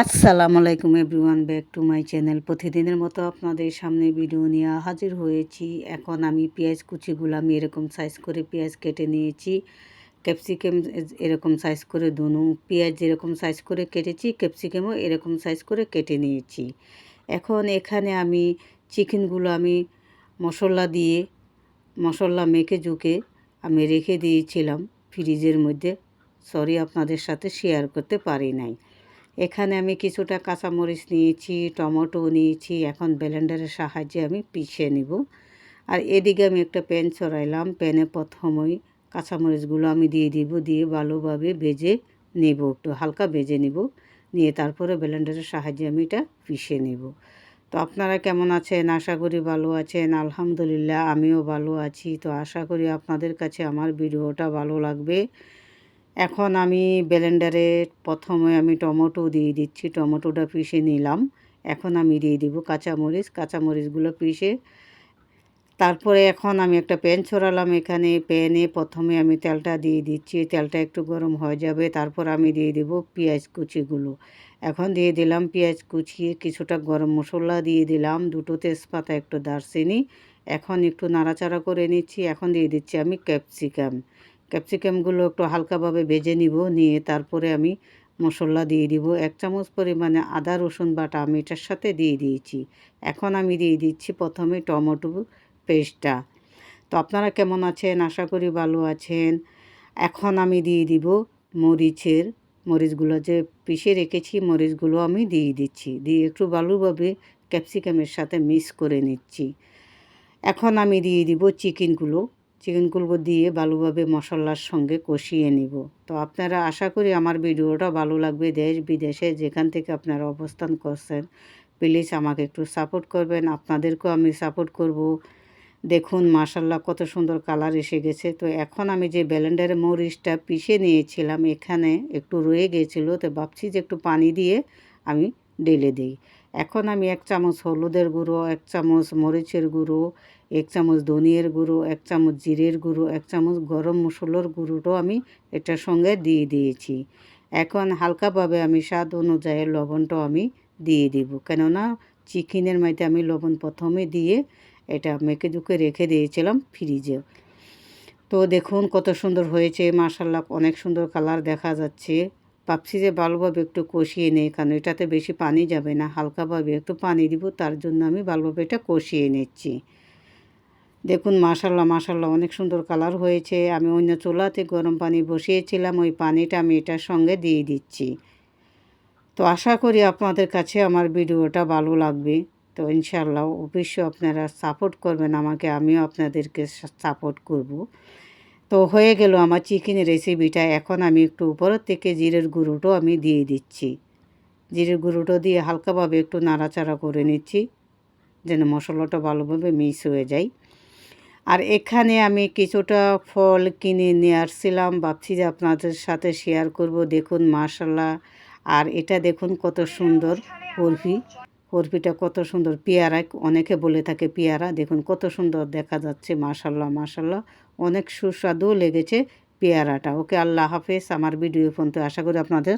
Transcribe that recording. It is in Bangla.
আসসালামু আলাইকুম everyone, back to my channel. প্রতিদিনের মতো আপনাদের সামনে ভিডিও নিয়ে হাজির হয়েছি। এখন আমি পেঁয়াজ কুচিগুলো আমি এরকম সাইজ করে পেঁয়াজ কেটে নিয়েছি। ক্যাপসিকাম এরকম সাইজ করে দুনু, পেঁয়াজ যেরকম সাইজ করে কেটেছি ক্যাপসিকামও এরকম সাইজ করে কেটে নিয়েছি। এখন এখানে আমি চিকেনগুলো আমি মশলা দিয়ে, মশলা মেখে জুকে আমি রেখে দিয়েছিলাম ফ্রিজের মধ্যে। সরি আপনাদের সাথে শেয়ার করতে পারি নাই। এখানে আমি কিছুটা কাঁচামরিচ নিয়েছি, টমেটো নিয়েছি, এখন ব্লেন্ডারের সাহায্যে আমি পিষে নিব। আর এদিকে আমি একটা প্যান চড়াইলাম প্যানে প্রথমেই কাঁচামরিচগুলো আমি দিয়ে দিব, দিয়ে ভালোভাবে ভেজে নেব, একটু হালকা ভেজে নিব, নিয়ে তারপরে ব্লেন্ডারের সাহায্যে আমি এটা পিষে নেব। তো আপনারা কেমন আছেন? আশা করি ভালো আছেন, আলহামদুলিল্লাহ আমিও ভালো আছি। তো আশা করি আপনাদের কাছে আমার ভিডিওটা ভালো লাগবে। এখন আমি ব্লেন্ডারে প্রথমে আমি টমেটো দিয়ে দিচ্ছি, টমেটোটা পিষে নিলাম। এখন আমি দিয়ে দিব কাঁচামরিচ, কাঁচামরিচগুলো পিষে। তারপরে এখন আমি একটা প্যান ছড়ালাম এখানে, প্যানে প্রথমে আমি তেলটা দিয়ে দিচ্ছি, তেলটা একটু গরম হয়ে যাবে, তারপর আমি দিয়ে দেব পেঁয়াজ কুচিগুলো। এখন দিয়ে দিলাম পেঁয়াজ কুচিয়ে কিছুটা গরম মশলা দিয়ে দিলাম, দুটো তেজপাতা, একটু দারচিনি। এখন একটু নাড়াচাড়া করে নিচ্ছি, এখন দিয়ে দিচ্ছি আমি ক্যাপসিকাম। ক্যাপসিকামগুলো একটু হালকাভাবে ভেজে নিব, নিয়ে তারপরে আমি মশলা দিয়ে দিব। এক চামচ পরিমাণে আদা, রসুন বাটা আমি এটার সাথে দিয়ে দিয়েছি। এখন আমি দিয়ে দিচ্ছি প্রথমে টমেটো পেস্টটা। তো আপনারা কেমন আছেন? আশা করি ভালো আছেন। এখন আমি দিয়ে দিব মরিচের, মরিচগুলো যে পিষে রেখেছি মরিচগুলো আমি দিয়ে দিচ্ছি। দিয়ে একটু ভালোভাবে ক্যাপসিকামের সাথে মিক্স করে নিচ্ছি। এখন আমি দিয়ে দিব চিকেনগুলো। চিকেনগুলো দিয়ে ভালোভাবে মশলার সঙ্গে কষিয়ে নিব। তো আপনারা আশা করি আমার ভিডিওটা ভালো লাগবে। দেশ বিদেশে যেখান থেকে আপনারা অবস্থান করছেন প্লিজ আমাকে একটু সাপোর্ট করবেন। আপনাদেরকেও আমি সাপোর্ট করব। দেখুন মাশাল্লাহ কত সুন্দর কালার এসে গেছে। তো এখন আমি যে ব্যালেন্ডারের মরিচটা পিষে নিয়েছিলাম, এখানে একটু রয়ে গেছিল। তো ভাবছি যে একটু পানি দিয়ে আমি ঢেলে দিই। এখন আমি এক চামচ হলুদের গুঁড়ো, এক চামচ মরিচের গুঁড়ো, এক চামচ ধনিয়ার গুঁড়ো, এক চামচ জিরের গুঁড়ো, এক চামচ গরম মশলার গুঁড়োটাও আমি এটার সঙ্গে দিয়ে দিয়েছি। এখন হালকাভাবে আমি স্বাদ অনুযায়ী লবণটাও আমি দিয়ে দিব। কেননা চিকেনের মধ্যে আমি লবণ প্রথমে দিয়ে এটা মেখে ঝুঁকে রেখে দিয়েছিলাম ফ্রিজে। তো দেখুন কত সুন্দর হয়েছে মার্শাল্লাহ অনেক সুন্দর কালার দেখা যাচ্ছে। ভাবছি যে ভালোভাবে একটু কষিয়ে নেই, কারণ এটাতে বেশি পানি যাবে না। হালকাভাবে একটু পানি দিব, তার জন্য আমি ভালোভাবে এটা কষিয়ে নিচ্ছি। দেখুন, মাশাল্লাহ মাশাল্লাহ, অনেক সুন্দর কালার হয়েছে। আমি অন্য চুলাতে গরম পানি বসিয়েছিলাম, ওই পানিটা আমি এটার সঙ্গে দিয়ে দিচ্ছি। তো আশা করি আপনাদের কাছে আমার ভিডিওটা ভালো লাগবে। তো ইনশাল্লাহ অবশ্যই আপনারা সাপোর্ট করবেন আমাকে, আমিও আপনাদেরকে সাপোর্ট করব। তো হয়ে গেল আমার চিকেনের রেসিপিটা এখন আমি একটু উপরের থেকে জিরের গুঁড়োটাও আমি দিয়ে দিচ্ছি। জিরের গুঁড়োটা দিয়ে হালকাভাবে একটু নাড়াচাড়া করে নিচ্ছি, যেন মশলাটা ভালোভাবে মিক্স হয়ে যায়। আর এখানে আমি কিছুটা ফল কিনে নিয়ে আসছিলাম, ভাবছি যে আপনাদের সাথে শেয়ার করব। দেখুন মাশাল্লাহ আর এটা দেখুন কত সুন্দর বরফি বরফিটা কত সুন্দর। পেয়ারা অনেকে বলে থাকে পেয়ারা। দেখুন কত সুন্দর দেখা যাচ্ছে মাশাল্লাহ মাশাল্লাহ অনেক সুস্বাদু লেগেছে পেয়ারাটা। ওকে আল্লাহ হাফেজ। আমার ভিডিও ফোন তো আশা করি আপনাদের